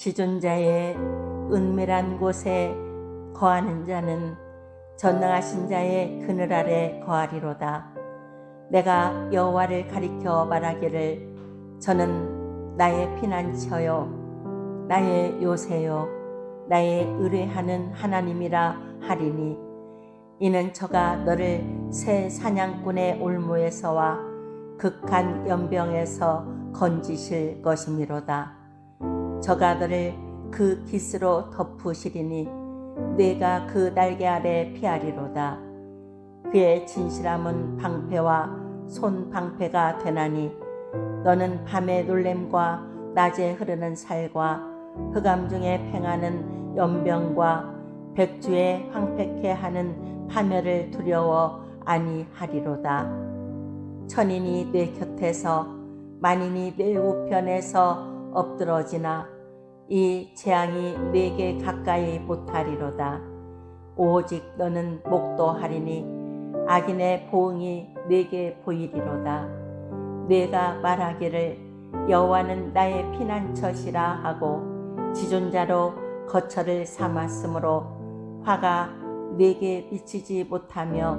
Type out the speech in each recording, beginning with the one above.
지존자의 은밀한 곳에 거하는 자는 전능하신 자의 그늘 아래 거하리로다. 내가 여호와를 가리켜 말하기를 저는 나의 피난처요 나의 요새요 나의 의뢰하는 하나님이라 하리니 이는 저가 너를 새 사냥꾼의 올무에서와 극한 연병에서 건지실 것이미로다. 저가 너를 그 깃으로 덮으시리니 내가 그 날개 아래 피하리로다. 그의 진실함은 방패와 손 방패가 되나니 너는 밤의 놀램과 낮에 흐르는 살과 흑암 중에 팽하는 연병과 백주에 황폐케 하는 파멸을 두려워 아니하리로다. 천인이 내 곁에서 만인이 내 우편에서 엎드러지나 이 재앙이 내게 가까이 못하리로다. 오직 너는 목도하리니 악인의 보응이 내게 보이리로다. 내가 말하기를 여호와는 나의 피난처시라 하고 지존자로 거처를 삼았으므로 화가 내게 미치지 못하며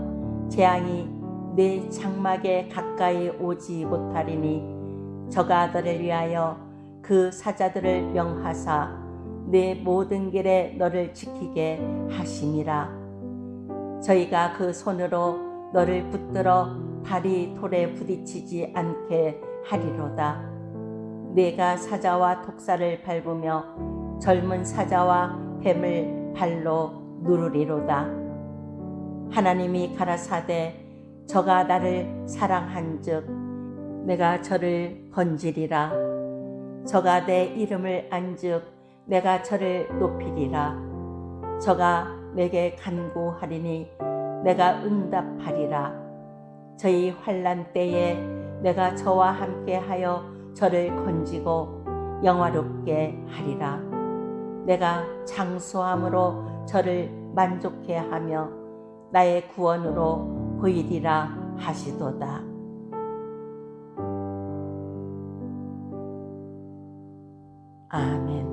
재앙이 내 장막에 가까이 오지 못하리니 저가 너를 위하여 그 사자들을 명하사 내 모든 길에 너를 지키게 하심이라. 저희가 그 손으로 너를 붙들어 발이 돌에 부딪히지 않게 하리로다. 내가 사자와 독사를 밟으며 젊은 사자와 뱀을 발로 누르리로다. 하나님이 가라사대 저가 나를 사랑한즉 내가 저를 건지리라. 저가 내 이름을 안즉 내가 저를 높이리라. 저가 내게 간구하리니 내가 응답하리라. 저희 환란 때에 내가 저와 함께하여 저를 건지고 영화롭게 하리라. 내가 장수함으로 저를 만족해 하며 나의 구원으로 보이리라 하시도다. 아멘.